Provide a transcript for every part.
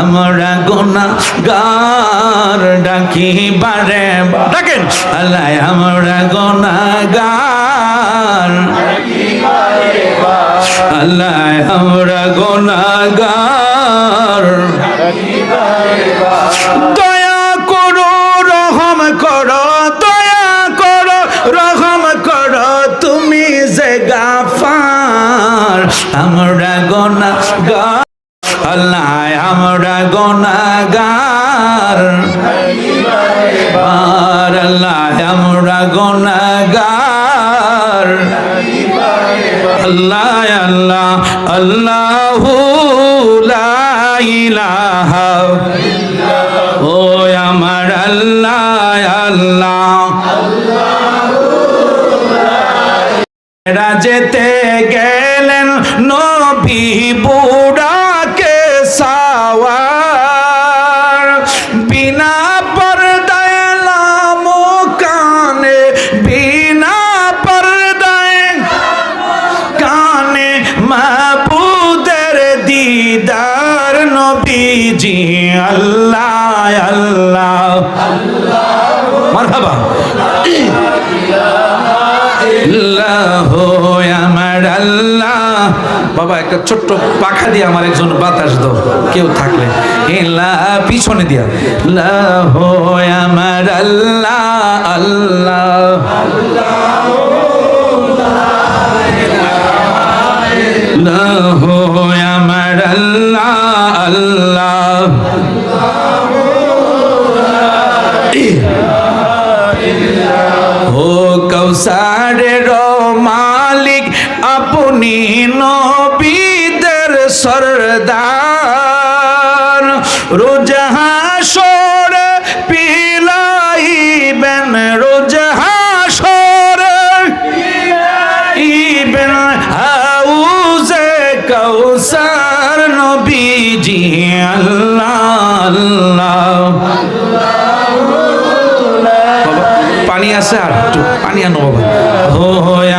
আমরা গোনা গার ডাকি বারে ডাকেন। আল্লাহ, আমরা গোনা গার আল্লাহ, আমরা গোনা গার দয়া করো, রহম করো, দয়া করো, রহম করো, তুমি যে গাফার। আমরা গোনা গার আল্লাহ আমরা গোনাগার আল্লাহ আমরা গোনাগার আল্লাহ আল্লাহ আল্লাহ ইলাহা। ও আমার আল্লাহ আল্লাহ। এরা যেতে গেলেন নবী বুড়াকে সাওয়ার। বিনা পর্দায় লাম কানে, বিনা পর্দায় কানে মাহবুদের দিদার নবীজি, আল্লাহ আল্লাহ। মারহাবা। আল্লাহ আমার আল্লাহ। বাবা, একটা ছোট্ট পাখা দিয়ে আমার একজন বাতাস দাও, কেউ থাকলে। পিছনে দিয়া আমার আল্লাহ আমার আল্লাহ আল্লাহ। ও কৌসারের মালিক, আপনি নবীদের সরদার রোজহা সর পিলাইবেন রোজহা সর ইবেন হাউজে কৌসার নবীজি, আল্লাহ। আল্লাহ পানি আছে আর একটু, পানি আনো বাবা। ও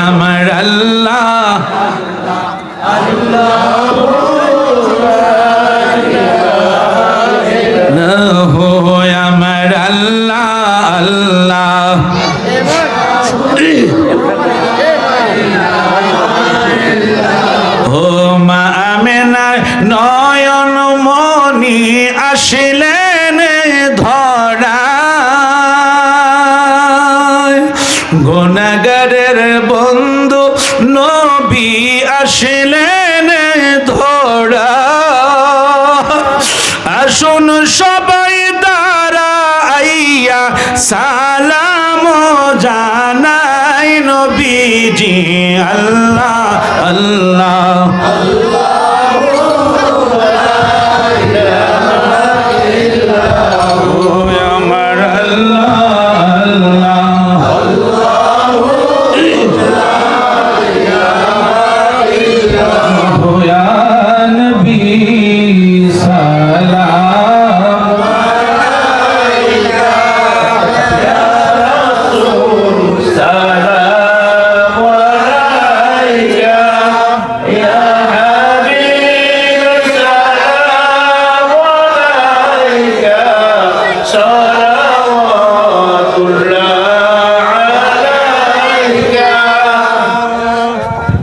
আমার আল্লাহ। না আসিলেন ধরা গুণাগারের বন্ধু নবী আসিলেন ধরা আসুন সবাই দ্বারা আইয়া সালাম জানাই নবীজি। আল্লাহ আল্লাহ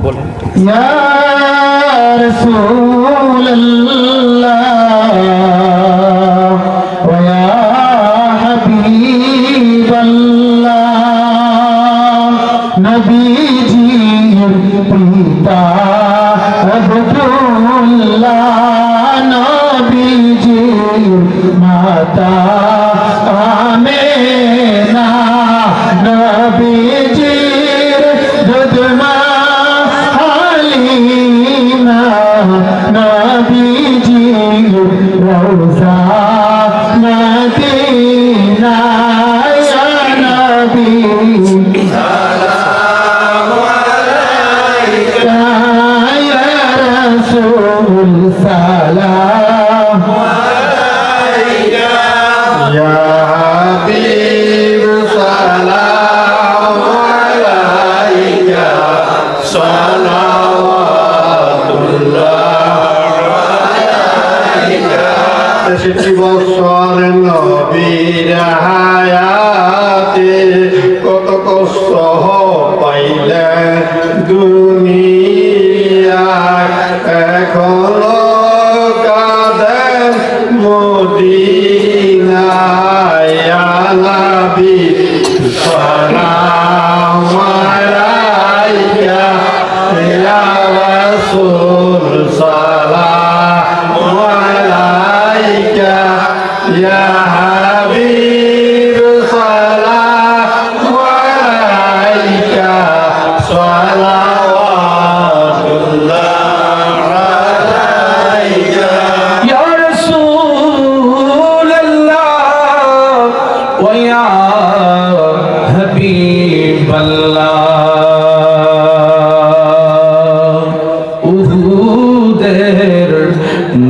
বলুন। ইয়া রওজা মদিনা ইয়া নবী يا রাতে কত কষ্ট পাইলে দুনিয়া এখন কাঁদেন মদিনায় আলাবি।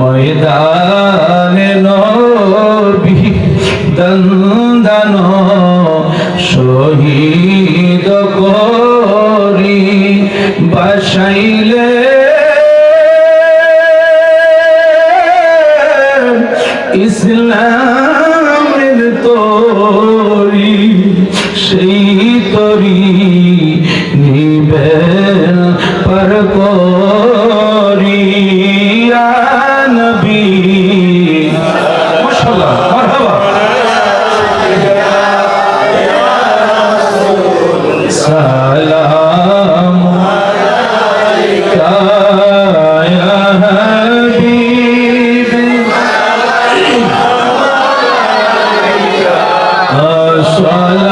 ময়দানে নবী দন্দন শহীদ করি বাসাইলে। ইসলামের তরি সেই তরি নিবেন পর করি। i Shabbat it.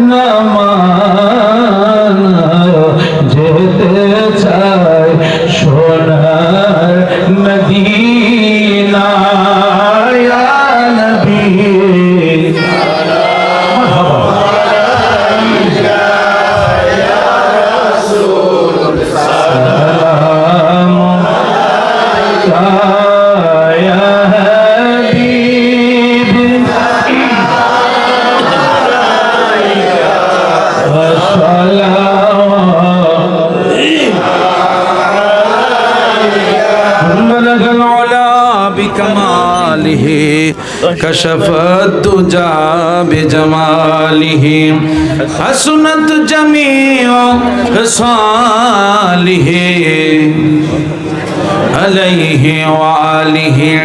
না بكماله كشف الدجى بجماله حسنت جميع خصاله عليه وآله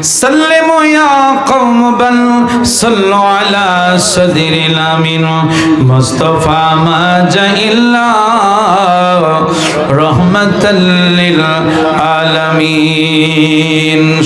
سلموا يا قوم بل صلوا على صدر الأمين مصطفى ما جاء إلا رحمة للعالمين